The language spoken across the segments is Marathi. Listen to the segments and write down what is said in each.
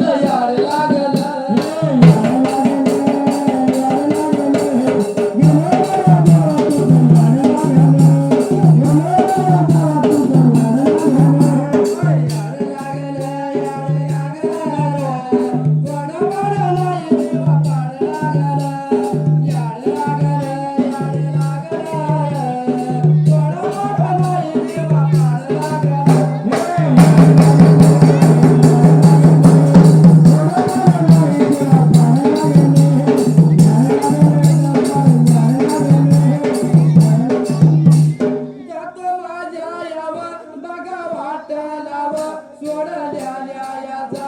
ದಯಾಳ सोडल्या न्यायाचा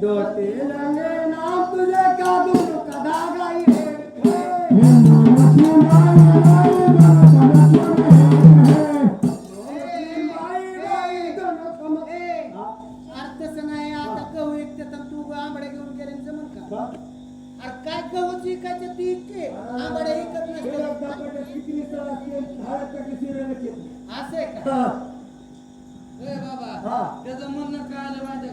डोटे लगे ना तुझे का दूर का धागा काय गवत विकायचे ती इतके आंबाडे विकत नसते असे का? बाबा त्याचं म्हणणं काय? आलं माझ्या